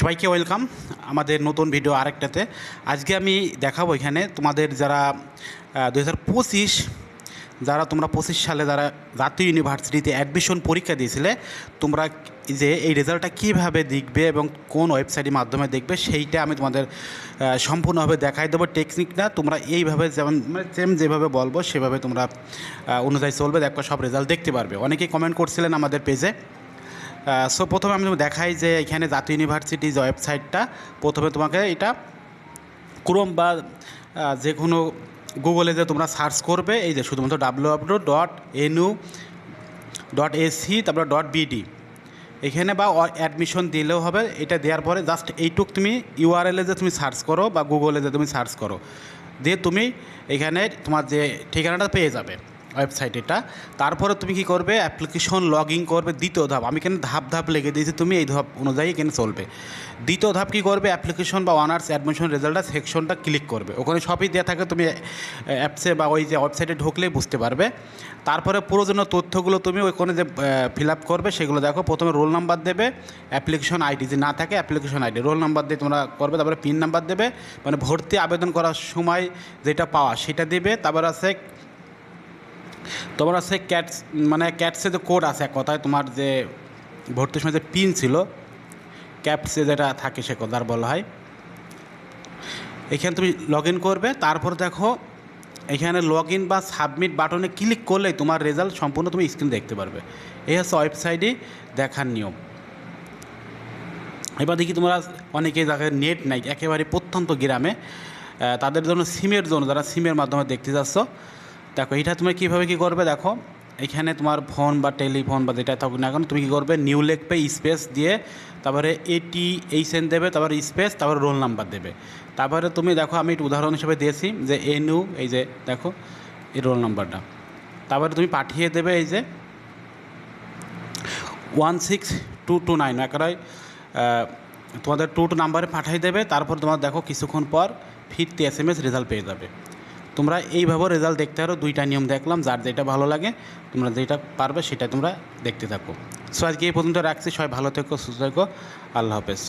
সবাইকে ওয়েলকাম আমাদের নতুন ভিডিও আরেকটাতে। আজকে আমি দেখাবো এখানে তোমাদের যারা দু হাজার পঁচিশ, যারা তোমরা পঁচিশ সালে যারা জাতীয় ইউনিভার্সিটিতে অ্যাডমিশন পরীক্ষা দিয়েছিলে, তোমরা যে এই রেজাল্টটা কীভাবে দেখবে এবং কোন ওয়েবসাইটের মাধ্যমে দেখবে সেইটা আমি তোমাদের সম্পূর্ণভাবে দেখাই দেবো। টেকনিকটা তোমরা এইভাবে যেমন মানে সেম যেভাবে বলব, সেভাবে তোমরা অনুযায়ী চলবে। দেখো সব রেজাল্ট দেখতে পারবে। অনেকেই কমেন্ট করছিলেন আমাদের পেজে সো প্রথমে আমি দেখাই যে এখানে জাতীয় ইউনিভার্সিটি যে ওয়েবসাইটটা প্রথমে তোমাকে এটা ক্রোম বা যে কোনো গুগলে যে তোমরা সার্চ করবে, এই যে শুধুমাত্র W W dot NU dot AC তারপর. ডট বিডি এখানে বা অ্যাডমিশন দিলেও হবে, এটা দেওয়ার পরে জাস্ট এইটুক তুমি ইউআরএলে যে তুমি সার্চ করো বা গুগলে যে তুমি সার্চ করো, দিয়ে তুমি এখানে তোমার যে ঠিকানাটা পেয়ে যাবে। ওয়েবসাইট এটা। তারপরে তুমি কি করবে? অ্যাপ্লিকেশন লগ ইন করবে। দ্বিতীয় ধাপ, আমি কেন ধাপ ধাপ লেগে দিয়েছি, তুমি এই ধাপ অনুযায়ী এখানে চলবে। দ্বিতীয় ধাপ কি করবে? অ্যাপ্লিকেশন বা অনার্স অ্যাডমিশন রেজাল্টটা সেকশনটা ক্লিক করবে। ওখানে সবই দেওয়া থাকে, তুমি অ্যাপসে বা ওই যে ওয়েবসাইটে ঢুকলেই বুঝতে পারবে। তারপরে প্রয়োজনীয় তথ্যগুলো তুমি ওইখানে যে ফিল আপ করবে, সেগুলো দেখো। প্রথমে রোল নাম্বার দেবে অ্যাপ্লিকেশন আইডি যে না থাকে অ্যাপ্লিকেশন আইডি রোল নাম্বার দিয়ে তোমরা করবে, তারপরে পিন নাম্বার দেবে। মানে ভর্তি আবেদন করার সময় যেটা পাওয়া সেটা দেবে। তারপর আছে তোমার আছে ক্যাটস মানে ক্যাটসে যে কোড আছে এক কথায়, তোমার যে ভর্তির সময় যে পিন ছিল ক্যাপসে যেটা থাকে সে কথার বলা হয়। এখানে তুমি লগ ইন করবে, তারপর দেখো, এখানে লগ ইন বা সাবমিট বাটনে ক্লিক করলেই তোমার রেজাল্ট সম্পূর্ণ তুমি স্ক্রিন দেখতে পারবে। এই হচ্ছে ওয়েবসাইটে দেখার নিয়ম। এবার দেখি তোমরা অনেকে যাদের নেট নাই, একেবারে প্রত্যন্ত গ্রামে তাদের জন্য সিমের জন্য, যারা সিমের মাধ্যমে দেখতে যাচ্ছ দেখো, এটা তুমি কীভাবে কী করবে দেখো, এখানে তোমার ফোন বা টেলিফোন বা যেটা থাকুক না কেন, তুমি কী করবে নিউ লিখবে স্পেস দিয়ে তারপরে এটি এইচ এন দেবে, তারপরে স্পেস তারপরে রোল নাম্বার দেবে। তারপরে তুমি দেখো, আমি একটু উদাহরণ হিসেবে দিয়েছি যে এনইউ এই যে দেখো, এই রোল নাম্বারটা তারপরে তুমি পাঠিয়ে দেবে এই যে one six two two nine একারাই তোমাদের টু টু নাম্বারে পাঠিয়ে দেবে, তারপর তোমার দেখো, কিছুক্ষণ পর ফিরতি এস এম এস রেজাল্ট পেয়ে যাবে। তোমরা এইভাবে রেজাল্ট দেখতে পারো, দুইটা নিয়ম দেখলাম, যার যেটা ভালো লাগে, তোমরা যেটা পারবে সেটা তোমরা দেখতে থাকো। সো আজকে এই পর্যন্ত রাখছি, সবাই ভালো থেকো, সুস্থ থেকো, আল্লাহ হাফেজ।